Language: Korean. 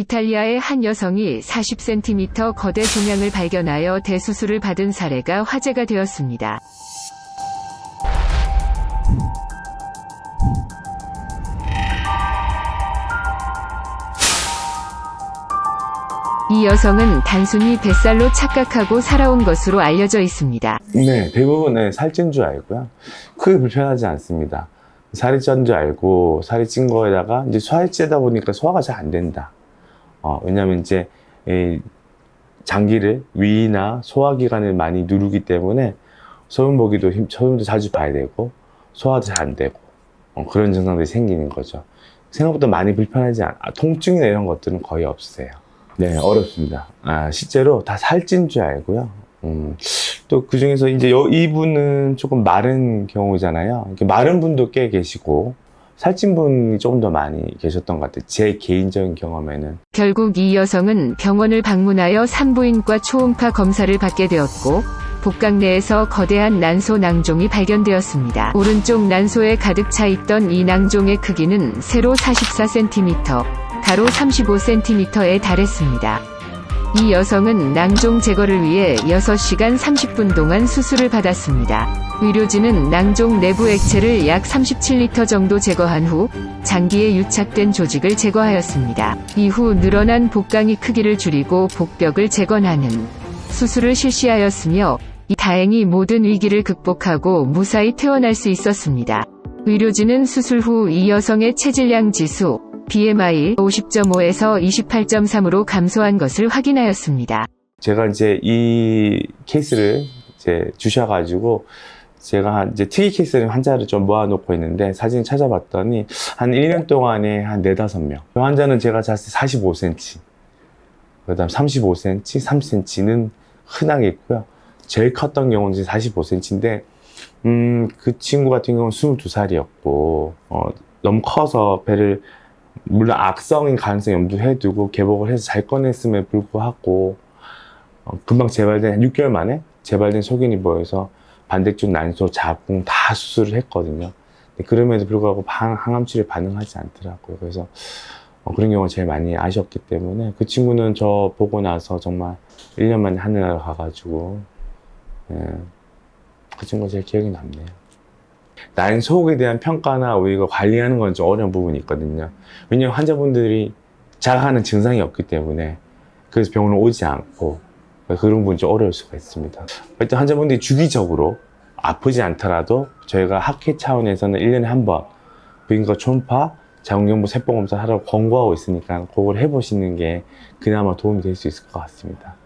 이탈리아의 한 여성이 40cm 거대 종양을 발견하여 대수술을 받은 사례가 화제가 되었습니다. 이 여성은 단순히 뱃살로 착각하고 살아온 것으로 알려져 있습니다. 네, 대부분 네, 살찐 줄 알고요. 크게 불편하지 않습니다. 살이 찐 줄 알고 살이 찐 거에다가 이제 소화에 찌다 보니까 소화가 잘 안 된다. 어, 왜냐면 이제 이 장기를 위나 소화기관을 많이 누르기 때문에 소변 보기도 힘, 소변도 자주 봐야 되고 소화도 잘 안 되고 어, 그런 증상들이 생기는 거죠. 생각보다 많이 불편하지 않, 아, 통증이나 이런 것들은 거의 없으세요. 네, 어렵습니다. 아, 실제로 다 살찐 줄 알고요. 음, 또 그 중에서 이제 여- 이분은 조금 마른 경우잖아요. 마른 분도 꽤 계시고 살찐 분이 조금 더 많이 계셨던 것 같아요. 제 개인적인 경험에는. 결국 이 여성은 병원을 방문하여 산부인과 초음파 검사를 받게 되었고 복강 내에서 거대한 난소 낭종이 발견되었습니다. 오른쪽 난소에 가득 차 있던 이 낭종의 크기는 세로 44cm, 가로 35cm에 달했습니다. 이 여성은 낭종 제거를 위해 6시간 30분 동안 수술을 받았습니다. 의료진은 낭종 내부 액체를 약 37리터 정도 제거한 후 장기에 유착된 조직을 제거하였습니다. 이후 늘어난 복강이 크기를 줄이고 복벽을 재건하는 수술을 실시하였으며 이 다행히 모든 위기를 극복하고 무사히 퇴원할 수 있었습니다. 의료진은 수술 후 이 여성의 체질량 지수 BMI 50.5에서 28.3으로 감소한 것을 확인하였습니다. 제가 이제 이 케이스를 이제 주셔가지고 제가 한 이제 특이 케이스는 환자를 좀 모아놓고 있는데 사진 찾아봤더니 한 1년 동안에 한 4, 5명. 그 환자는 제가 때 45cm, 그 다음 35cm, 3cm는 흔하게 있고요. 제일 컸던 경우는 45cm인데, 음, 그 친구 같은 경우는 22살이었고, 어, 너무 커서 배를, 물론 악성인 가능성이 염두해 두고 개복을 해서 잘 꺼냈음에 불구하고, 어, 금방 재발된, 한 6개월 만에 재발된 소견이 보여서 반대쪽 난소, 자궁 다 수술을 했거든요. 그럼에도 불구하고 방- 항암 치료에 반응하지 않더라고요. 그래서 어, 그런 경우가 제일 많이 아쉬웠기 때문에 그 친구는 저 보고 나서 정말 1년 만에 하늘나라 가가지고 예, 그 친구가 제일 기억이 남네요. 난소에 대한 평가나 우리가 관리하는 건 좀 어려운 부분이 있거든요. 왜냐하면 환자분들이 자가하는 증상이 없기 때문에 그래서 병원을 오지 않고 그런 부분이 좀 어려울 수가 있습니다. 일단 환자분들이 주기적으로 아프지 않더라도 저희가 학회 차원에서는 1년에 한 번 부인과 초음파, 자궁경부 세포 검사 하라고 권고하고 있으니까 그걸 해보시는 게 그나마 도움이 될 수 있을 것 같습니다.